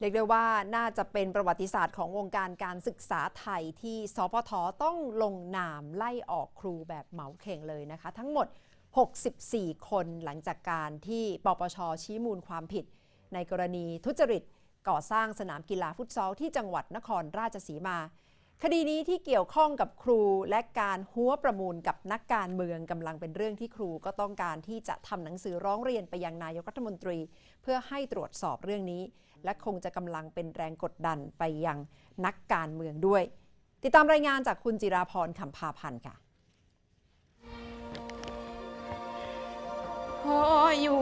เรียกได้ว่าน่าจะเป็นประวัติศาสตร์ของวงการการศึกษาไทยที่สพทต้องลงนามไล่ออกครูแบบเหมาเข่งเลยนะคะ ทั้งหมด 64 คนหลังจากการที่ปปชชี้มูลความผิด ในกรณีทุจริตก่อสร้างสนามกีฬาฟุตซอลที่จังหวัดนครราชสีมา คดีนี้ที่เกี่ยวข้องกับครูและการหัวประมูลกับนักการเมืองกำลังเป็นเรื่องที่ครูก็ต้องการที่จะทำหนังสือร้องเรียนไปยังนายกรัฐมนตรี เพื่อให้ตรวจสอบเรื่องนี้ และคงจะกำลังเป็นแรงกดดันไปยังนักการเมืองด้วย ติดตามรายงานจากคุณจิราพรคำพาพันธ์ค่ะพออยู่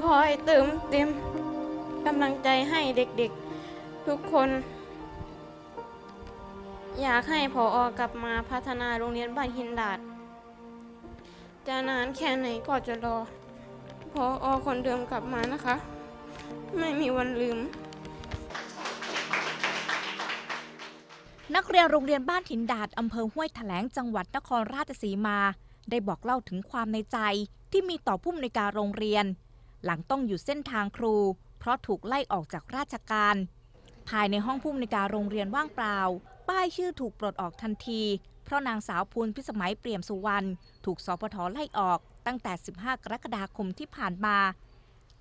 คอยเติมเต็มกำลังใจให้เด็กๆ ทุกคน อยากให้พออกลับมาพัฒนาโรงเรียนบ้านหินดาดจะนานแค่ไหนก็จะรอพออคนเดิมกลับมานะคะ ไม่มีวันลืม นักเรียนโรงเรียนบ้านถินดาดอำเภอห้วยแถลงจังหวัดนครราชสีมา ได้บอกเล่าถึงความในใจที่มีต่อผู้อำนวยการโรงเรียน หลังต้องอยู่เส้นทางครู เพราะถูกไล่ออกจากราชการ ภายในห้องผู้อำนวยการโรงเรียนว่างเปล่า ป้ายชื่อถูกปลดออกทันที เพราะนางสาวภูลพิสมัยเปี่ยมสุวรรณถูกสพทไล่ออกตั้งแต่ 15 กรกฎาคมที่ผ่านมา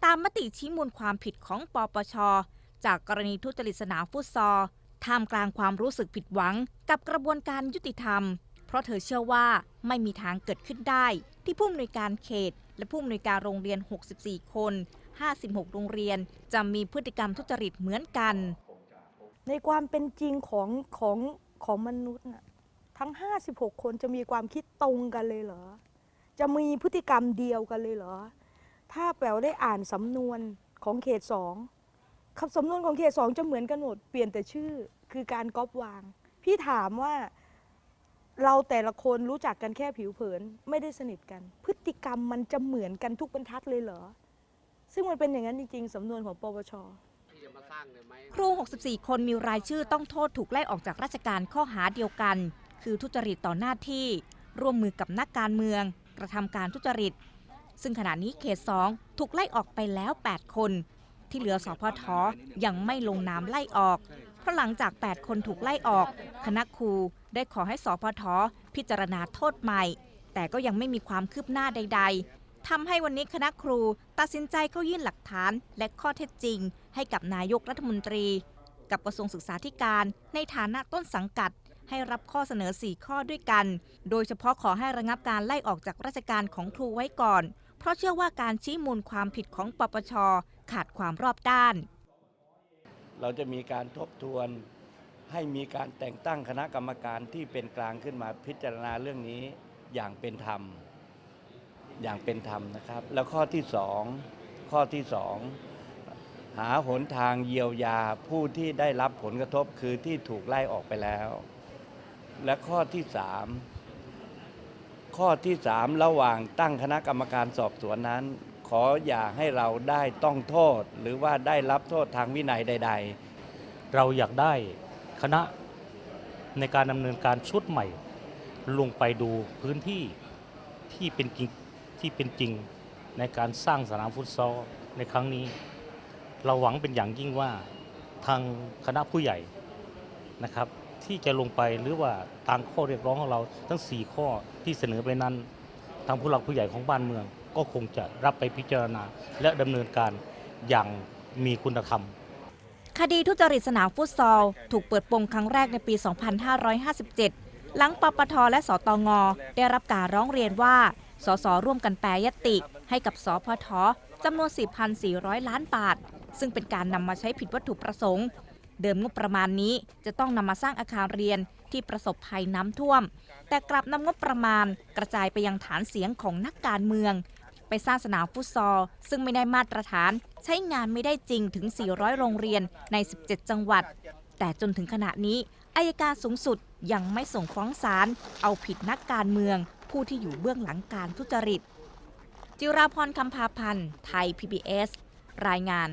ตามมติชี้มูลความผิดของปปช จากกรณีทุจริตสนามฟุตซอลท่ามกลางความรู้สึกผิดหวังกับกระบวนการยุติธรรม เพราะเธอเชื่อว่าไม่มีทางเกิดขึ้นได้ ที่ผู้อำนวยการเขต และผู้อำนวยการโรงเรียน 64 คน 56 โรงเรียน จะมีพฤติกรรมทุจริตเหมือนกัน ในความเป็นจริงของของของมนุษย์น่ะทั้ง 56 คนจะมีความคิดตรงกันเลยเหรอ จะมีพฤติกรรมเดียวกันเลยเหรอ ถ้าแปลว่าได้อ่านสำนวนของเขตสองคำสำนวนของเขตสองจะเหมือนกันหมดเปลี่ยนแต่ชื่อคือการก๊อปวาง พี่ถามว่าเราแต่ละคนรู้จักกันแค่ผิวเผินไม่ได้สนิทกัน พฤติกรรมมันจะเหมือนกันทุกบรรทัดเลยเหรอ ซึ่งมันเป็นอย่างนั้นจริงๆสำนวนของปปช ครู 64 คนมีรายชื่อต้องโทษถูกไล่ออกจากราชการข้อหาเดียวกัน คือทุจริตต่อหน้าที่ ร่วมมือกับนักการเมือง กระทำการทุจริต ซึ่งขณะนี้เขต 2 ถูกไล่ออกไปแล้ว 8 คน ที่เหลือสพทยังไม่ลงนามไล่ออก เพราะหลังจาก 8 คนถูกไล่ออก คณะครูได้ขอให้สพทพิจารณาโทษใหม่ แต่ก็ยังไม่มีความคืบหน้าใดๆ ทำให้วันนี้คณะครูตัดสินใจเข้ายื่นหลักฐานและข้อเท็จจริง ให้กับนายกรัฐมนตรี กับกระทรวงศึกษาธิการในฐานะต้นสังกัด ให้รับข้อเสนอ 4 ข้อด้วยกัน โดยเฉพาะขอให้ระงับการไล่ออกจากราชการของครูไว้ก่อน เพราะเชื่อว่าการชี้มูลความผิดของปปชขาดความรอบด้าน เราจะมีการทบทวนให้มีการแต่งตั้งคณะกรรมการที่เป็นกลางขึ้นมาพิจารณาเรื่องนี้อย่างเป็นธรรม อย่างเป็นธรรมนะครับ แล้วข้อที่สองข้อที่สองหาหนทางเยียวยาผู้ที่ได้รับผลกระทบคือที่ถูกไล่ออกไปแล้ว และข้อที่สามข้อที่สามระหว่างตั้งคณะกรรมการสอบสวนนั้น ขออย่าให้เราได้ต้องโทษ หรือว่าได้รับโทษทางวินัยใด ๆ เราอยากได้คณะในการดำเนินการชุดใหม่ ลงไปดูพื้นที่ที่เป็นจริง ที่เป็นจริงในการสร้างสนามฟุตซอลในครั้งนี้ เราหวังเป็นอย่างยิ่งว่าทางคณะผู้ใหญ่นะครับ ที่จะลงไปหรือว่าตามข้อเรียกร้องของเราทั้ง 4 ข้อที่เสนอไปนั้น ทางผู้หลักผู้ใหญ่ของบ้านเมือง ก็คงจะรับไปพิจารณา และดำเนินการอย่างมีคุณธรรมคดีทุจริตสนามฟุตซอล ถูกเปิดโปงครั้งแรกในปี 2557 หลังปปทและสตงได้รับการร้องเรียนว่า สสร่วมกันแปรยติ ให้กับสพทจำนวน 4,400 ล้านบาท ซึ่งเป็นการนำมาใช้ผิดวัตถุประสงค์ เดิมงบประมาณนี้จะต้องนำมาสร้างอาคารเรียนที่ประสบภัยน้ำท่วม แต่กลับนำงบประมาณกระจายไปยังฐานเสียงของนักการเมือง ไปสร้างสนามฟุตซอล ซึ่งไม่ได้มาตรฐาน ใช้งานไม่ได้จริงถึง 400 โรงเรียนใน 17 จังหวัด แต่จนถึงขณะนี้อายการสูงสุดยังไม่ส่งฟ้องศาลเอาผิดนักการเมือง ผู้ที่อยู่เบื้องหลังการทุจริต จิราพรคำพาพันธ์ ไทย PBS รายงาน